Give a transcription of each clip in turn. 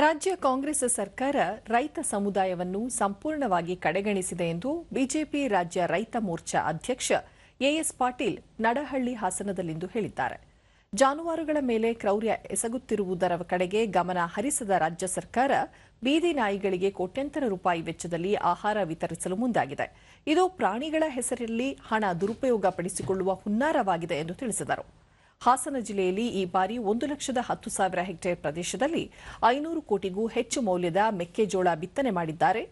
ರಾಜ್ಯ ಕಾಂಗ್ರೆಸ್ ಸರ್ಕಾರ ರೈತ ಸಮುದಾಯವನ್ನು ಸಂಪೂರ್ಣವಾಗಿ ಕಡೆಗಣಿಸಿದೆ ಎಂದು ಬಿಜೆಪಿ ರಾಜ್ಯ ರೈತ ಮೋರ್ಚಾ ಅಧ್ಯಕ್ಷ ಎಎಸ್ ಪಾಟೀಲ್ ನಡಹಳ್ಳಿ ಹಾಸನದಲ್ಲಿಂದು ಹೇಳಿದ್ದಾರೆ. ಜಾನುವಾರುಗಳ ಮೇಲೆ ಕ್ರೌರ್ಯ ಎಸಗುತ್ತಿರುವುದರ ಕಡೆಗೆ ಗಮನ ಹರಿಸದ ರಾಜ್ಯ ಸರ್ಕಾರ ಬೀದಿ ನಾಯಿಗಳಿಗೆ ಕೋಟ್ಯಂತರ ರೂಪಾಯಿ ವೆಚ್ಚದಲ್ಲಿ ಆಹಾರ ವಿತರಿಸಲು ಮುಂದಾಗಿದೆ. ಇದು ಪ್ರಾಣಿಗಳ ಹೆಸರಲ್ಲಿ ಹಣ ದುರುಪಯೋಗಪಡಿಸಿಕೊಳ್ಳುವ ಹುನ್ನಾರವಾಗಿದೆ ಎಂದು ತಿಳಿಸಿದರು. ಹಾಸನ ಜಿಲ್ಲೆಯಲ್ಲಿ ಈ ಬಾರಿ ಒಂದು ಲಕ್ಷದ ಹತ್ತು ಸಾವಿರ ಹೆಕ್ಟೇರ್ ಪ್ರದೇಶದಲ್ಲಿ ಐನೂರು ಕೋಟಿಗೂ ಹೆಚ್ಚು ಮೌಲ್ಯದ ಮೆಕ್ಕೆಜೋಳ ಬಿತ್ತನೆ ಮಾಡಿದ್ದಾರೆ.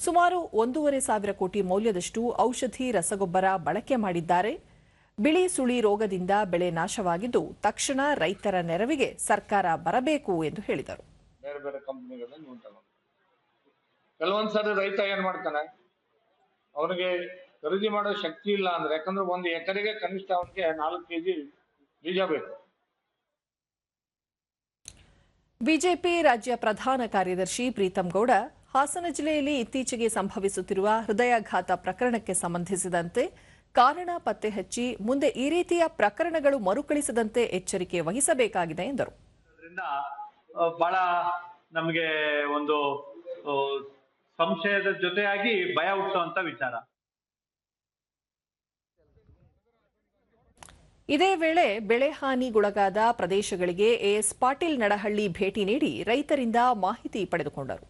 ಸುಮಾರು ಒಂದೂವರೆ ಸಾವಿರ ಕೋಟಿ ಮೌಲ್ಯದಷ್ಟು ಔಷಧಿ, ರಸಗೊಬ್ಬರ ಬಳಕೆ ಮಾಡಿದ್ದಾರೆ. ಬಿಳಿ ಸುಳಿ ರೋಗದಿಂದ ಬೆಳೆ ನಾಶವಾಗಿದ್ದು ತಕ್ಷಣ ರೈತರ ನೆರವಿಗೆ ಸರ್ಕಾರ ಬರಬೇಕು ಎಂದು ಹೇಳಿದರು. ಕೆಲವೊಂದ್ಸರಿ ರೈತ ಏನ್ ಮಾಡ್ತಾನೆ? ಅವನಿಗೆ ಖರೀದಿ ಮಾಡೋ ಶಕ್ತಿ ಇಲ್ಲ ಅಂದ್ರೆ, ಯಾಕಂದ್ರೆ ಒಂದು ಎಕರೆಗೆ ಕನಿಷ್ಠ ಅವನಿಗೆ ನಾಲ್ಕು ಕೆಜಿ ಬೀಜ ಬಿಜೆಪಿ ರಾಜ್ಯ ಪ್ರಧಾನ ಕಾರ್ಯದರ್ಶಿ ಪ್ರೀತಂ ಗೌಡ ಹಾಸನ ಜಿಲ್ಲೆಯಲ್ಲಿ ಇತ್ತೀಚೆಗೆ ಸಂಭವಿಸುತ್ತಿರುವ ಹೃದಯಾಘಾತ ಪ್ರಕರಣಕ್ಕೆ ಸಂಬಂಧಿಸಿದಂತೆ ಕಾರಣ ಪತ್ತೆ ಹಚ್ಚಿ ಮುಂದೆ ಈ ರೀತಿಯ ಪ್ರಕರಣಗಳು ಮರುಕಳಿಸದಂತೆ ಎಚ್ಚರಿಕೆ ವಹಿಸಬೇಕಾಗಿದೆ ಎಂದರು. ಬಹಳ ನಮಗೆ ಒಂದು ಸಂಶಯದ ಜೊತೆಯಾಗಿ ಭಯ ಹುಟ್ಟುವಂತ ವಿಚಾರ. ಇದೇ ವೇಳೆ ಬೆಳೆ ಹಾನಿಗೊಳಗಾದ ಪ್ರದೇಶಗಳಿಗೆ ಎಎಸ್ ಪಾಟೀಲ್ ನಡಹಳ್ಳಿ ಭೇಟಿ ನೀಡಿ ರೈತರಿಂದ ಮಾಹಿತಿ ಪಡೆದುಕೊಂಡರು.